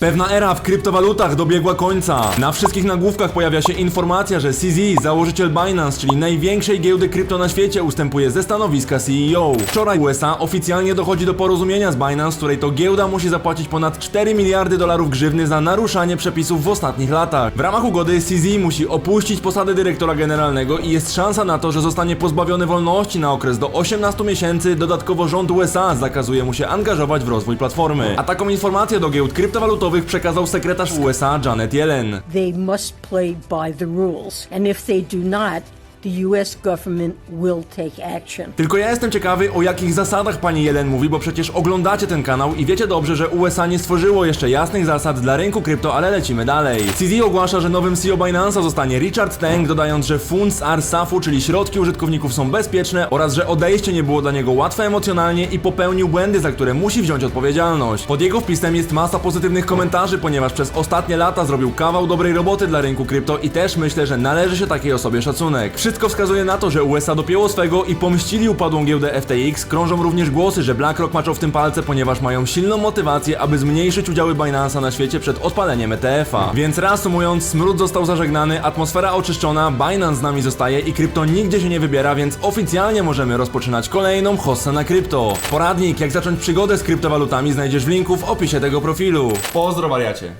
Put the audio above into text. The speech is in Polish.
Pewna era w kryptowalutach dobiegła końca. Na wszystkich nagłówkach pojawia się informacja, że CZ, założyciel Binance, czyli największej giełdy krypto na świecie, ustępuje ze stanowiska CEO. Wczoraj USA oficjalnie dochodzi do porozumienia z Binance, której to giełda musi zapłacić ponad 4 miliardy dolarów grzywny za naruszanie przepisów w ostatnich latach. W ramach ugody CZ musi opuścić posadę dyrektora generalnego i jest szansa na to, że zostanie pozbawiony wolności na okres do 18 miesięcy. Dodatkowo rząd USA zakazuje mu się angażować w rozwój platformy. A taką informację do giełd kryptowalutowych przekazał sekretarz USA Janet Yellen. they must play by the rules. And if they do not, Tylko ja jestem ciekawy, o jakich zasadach pani Jelen mówi, bo przecież oglądacie ten kanał i wiecie dobrze, że USA nie stworzyło jeszcze jasnych zasad dla rynku krypto, ale lecimy dalej. CZ ogłasza, że nowym CEO Binance'a zostanie Richard Teng, dodając, że funds are safe, czyli środki użytkowników są bezpieczne oraz że odejście nie było dla niego łatwe emocjonalnie i popełnił błędy, za które musi wziąć odpowiedzialność. Pod jego wpisem jest masa pozytywnych komentarzy, ponieważ przez ostatnie lata zrobił kawał dobrej roboty dla rynku krypto i też myślę, że należy się takiej osobie szacunek. Wszystko wskazuje na to, że USA dopięło swego i pomścili upadłą giełdę FTX. Krążą również głosy, że BlackRock maczał w tym palce, ponieważ mają silną motywację, aby zmniejszyć udziały Binance'a na świecie przed odpaleniem ETF-a. Więc reasumując, smród został zażegnany, atmosfera oczyszczona, Binance z nami zostaje i krypto nigdzie się nie wybiera, więc oficjalnie możemy rozpoczynać kolejną hossę na krypto. Poradnik, jak zacząć przygodę z kryptowalutami znajdziesz w linku w opisie tego profilu. Pozdro wariacie.